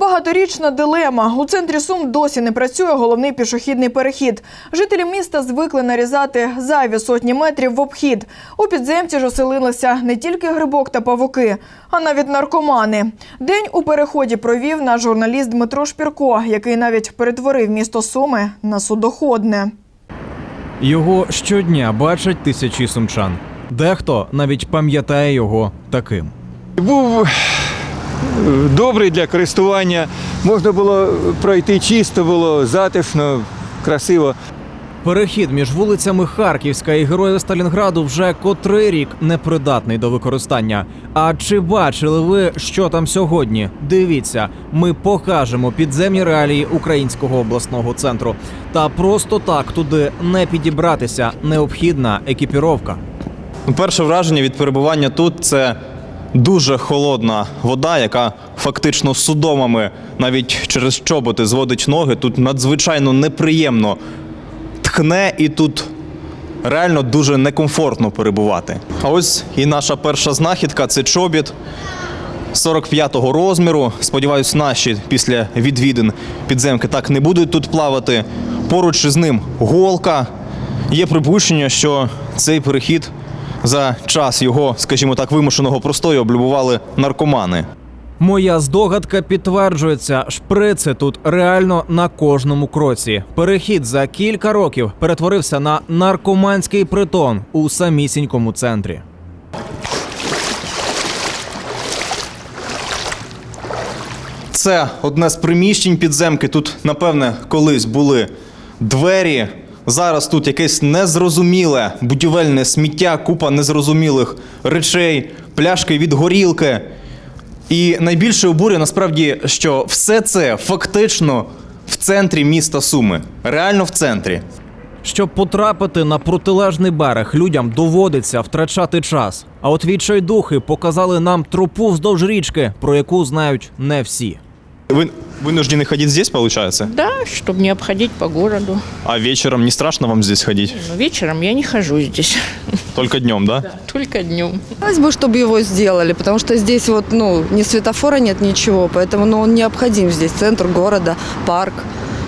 Багаторічна дилема. У центрі Сум досі не працює головний пішохідний перехід. Жителі міста звикли нарізати зайві сотні метрів в обхід. У підземці ж оселилися не тільки грибок та павуки, а навіть наркомани. День у переході провів наш журналіст Дмитро Шпірко, який навіть перетворив місто Суми на судоходне. Його щодня бачать тисячі сумчан. Дехто навіть пам'ятає його таким. Був добрий для користування. Можна було пройти чисто, було затишно, красиво. Перехід між вулицями Харківська і Героїв Сталінграду вже котрий рік непридатний до використання. А чи бачили ви, що там сьогодні? Дивіться, ми покажемо підземні реалії українського обласного центру. Та просто так туди не підібратися. Необхідна екіпіровка. Перше враження від перебування тут це дуже холодна вода, яка фактично судомами навіть через чоботи зводить ноги. Тут надзвичайно неприємно тхне і тут реально дуже некомфортно перебувати. А ось і наша перша знахідка це чобіт 45-го розміру. Сподіваюсь, наші після відвідин підземки так не будуть тут плавати. Поруч із ним голка. Є припущення, що цей перехід за час його, скажімо так, вимушеного простою облюбували наркомани. Моя здогадка підтверджується. Шприци тут реально на кожному кроці. Перехід за кілька років перетворився на наркоманський притон у самісінькому центрі. Це одне з приміщень підземки. Тут, напевне, колись були двері. Зараз тут якесь незрозуміле будівельне сміття, купа незрозумілих речей, пляшки від горілки. І найбільше обурює насправді, що все це фактично в центрі міста Суми. Реально в центрі. Щоб потрапити на протилежний берег, людям доводиться втрачати час. А от відчайдухи показали нам тропу вздовж річки, про яку знають не всі. Вы вынуждены ходить здесь, получается? Да, чтобы не обходить по городу. А вечером не страшно вам здесь ходить? Но вечером я не хожу здесь, Только днем, да? только днем. Хотелось бы, чтобы его сделали, потому что здесь вот, ну, ни светофора нет, ничего, поэтому, ну, он необходим здесь, центр города, парк,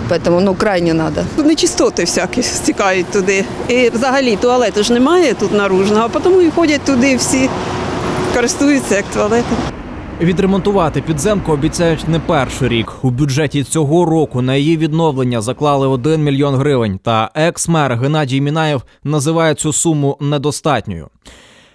поэтому, ну, крайне надо. Нечистоти всякі стікають туди. І взагалі туалету ж немає тут наружного, а тому і ходять туди всі, користуються як туалетом. Відремонтувати підземку обіцяють не перший рік. У бюджеті цього року на її відновлення заклали 1 мільйон гривень. Та екс-мер Геннадій Мінаєв називає цю суму недостатньою.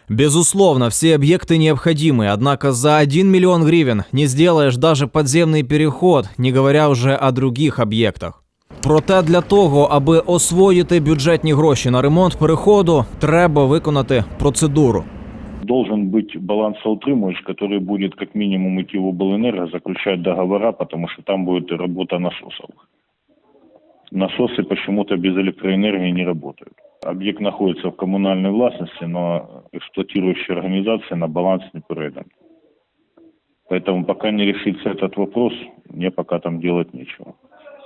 Безусловно, все объекты необходимы, однако за 1 миллион гривен не сделаешь даже подземный переход, не говоря вже о других об'єктах. Проте для того, аби освоїти бюджетні гроші на ремонт переходу, треба виконати процедуру. Должен быть балансоутримывач, который будет как минимум идти в облэнерго, заключать договора, потому что там будет работа насосов. Насосы почему-то без электроэнергии не работают. Объект находится в коммунальной властности, но эксплуатирующая организация на баланс не передан. Поэтому пока не решится этот вопрос, мне пока там делать нечего.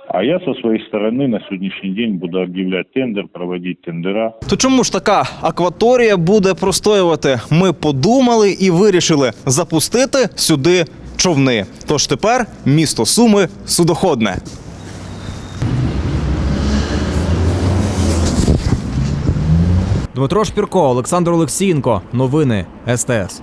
А я со своей стороны на сегодняшний день буду объявлять тендер, проводить тендера. То чому ж така акваторія буде простоювати? Ми подумали і вирішили запустити сюди човни. Тож тепер місто Суми судоходне. Дмитро Шпірко, Олександр Олексієнко. Новини СТС.